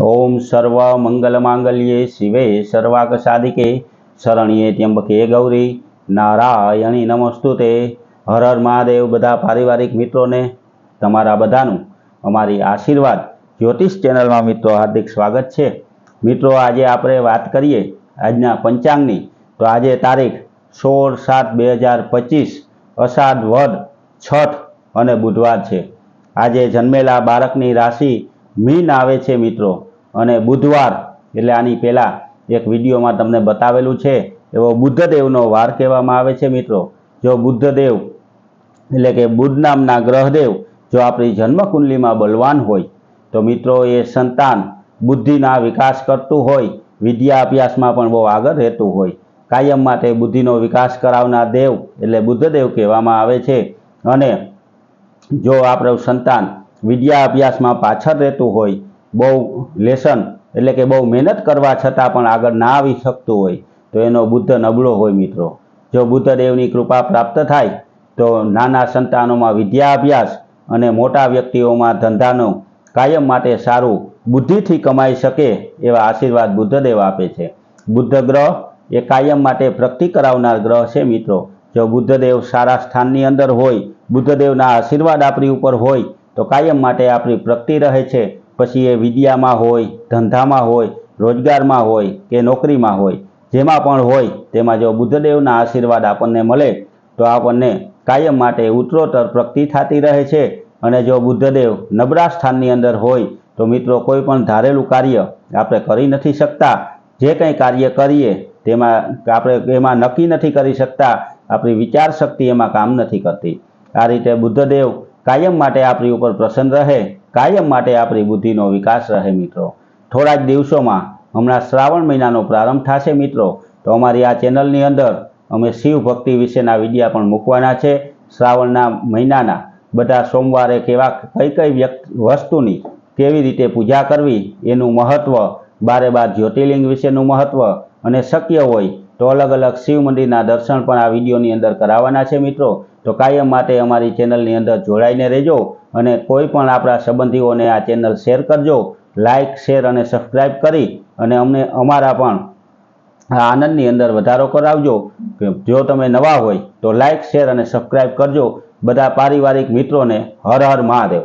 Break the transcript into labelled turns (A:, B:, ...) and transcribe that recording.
A: ઓમ સર્વ મંગલ માંગલ્યે શિવે સર્વાક સાધિકે શરણ્યે ત્યંબકે ગૌરી. નારાયણી નમસ્તુતે. હર હર મહાદેવ બધા પારિવારિક મિત્રોને, તમારા બધાનું અમારી આશીર્વાદ જ્યોતિષ ચેનલમાં મિત્રો હાર્દિક સ્વાગત છે. મિત્રો, આજે આપણે વાત કરીએ આજના પંચાંગની. તો આજે તારીખ સોળ સાત બે હજાર પચીસ, અષાઢ વદ, છઠ અને બુધવાર છે. આજે જન્મેલા બાળકની રાશિ મીન આવે છે મિત્રો. અને બુધવાર, એટલે આની પહેલાં એક વિડીયોમાં તમને બતાવેલું છે, એવો બુદ્ધદેવનો વાર કહેવામાં આવે છે મિત્રો. જો બુદ્ધદેવ, એટલે કે બુદ્ધ નામના ગ્રહદેવ, જો આપણી જન્મકુંડલીમાં બલવાન હોય, તો મિત્રો એ સંતાન બુદ્ધિના વિકાસ કરતું હોય, વિદ્યા અભ્યાસમાં પણ બહુ આગળ રહેતું હોય. કાયમ માટે બુદ્ધિનો વિકાસ કરાવનાર દેવ, એટલે બુદ્ધદેવ કહેવામાં આવે છે. અને જો આપણું સંતાન વિદ્યા અભ્યાસમાં પાછળ રહેતું હોય, બહુ લેસન એટલે કે બહુ મહેનત કરવા છતાં પણ આગળ ના આવી શકતું હોય, તો એનો બુદ્ધ નબળો હોય મિત્રો. જો બુદ્ધદેવની કૃપા પ્રાપ્ત થાય, તો નાના સંતાનોમાં વિદ્યા અભ્યાસ અને મોટા વ્યક્તિઓમાં ધંધાનો કાયમ માટે સારું બુદ્ધિથી કમાઈ શકે એવા આશીર્વાદ બુદ્ધદેવ આપે છે. બુદ્ધ ગ્રહ એ કાયમ માટે પ્રગતિ કરાવનાર ગ્રહ છે મિત્રો. જો બુદ્ધદેવ સારા સ્થાનની અંદર હોય, બુદ્ધદેવના આશીર્વાદ આપણી ઉપર હોય તો કાયમ માટે આપણી પ્રગતિ રહે છે. પછી એ વિદ્યામાં હોય, ધંધામાં હોય, રોજગારમાં હોય કે નોકરીમાં હોય, જેમાં પણ હોય તેમાં જો બુદ્ધદેવના આશીર્વાદ આપણને મળે, તો આપણને કાયમ માટે ઉત્તરોત્તર પ્રગતિ થતી રહે છે. અને જો બુદ્ધદેવ નબળા સ્થાનની અંદર હોય, તો મિત્રો કોઈ પણ ધારેલું કાર્ય આપણે કરી નથી શકતા. જે કંઈ કાર્ય કરીએ, તેમાં આપણે એમાં નક્કી નથી કરી શકતા. આપણી વિચાર શક્તિ એમાં કામ નથી કરતી. આ રીતે બુદ્ધદેવ કાયમ માટે આપણી ઉપર પ્રસન્ન રહે, કાયમ માટે આપણી બુદ્ધિનો વિકાસ રહે મિત્રો. થોડા જ દિવસોમાં હમણાં શ્રાવણ મહિનાનો પ્રારંભ થશે મિત્રો. તો અમારી આ ચેનલની અંદર અમે શિવ ભક્તિ વિશેના વિડીયા પણ મૂકવાના છે. શ્રાવણના મહિનાના બધા સોમવારે કેવા કઈ કઈ વ્યક્તિ વસ્તુની કેવી રીતે પૂજા કરવી એનું મહત્ત્વ બારે બાર જ્યોતિર્લિંગ વિશેનું મહત્ત્વ અને શક્ય હોય તો અલગ અલગ શિવ મંદિરના દર્શન પણ આ વિડીયોની અંદર કરાવવાના છે મિત્રો. તો કાયમ માટે અમારી ચેનલની અંદર જોડાઈને રહેજો અને કોઈ પણ આપણા સંબંધીઓને આ ચેનલ શેર કરજો લાઇક શેર અને સબસ્ક્રાઈબ કરી અને અમને અમારા પણ આનંદની અંદર વધારો કરાવજો. જો તમે નવા હોય તો લાઇક શેર અને સબસ્ક્રાઈબ કરજો. બધા પારિવારિક મિત્રોને હર હર મહાદેવ.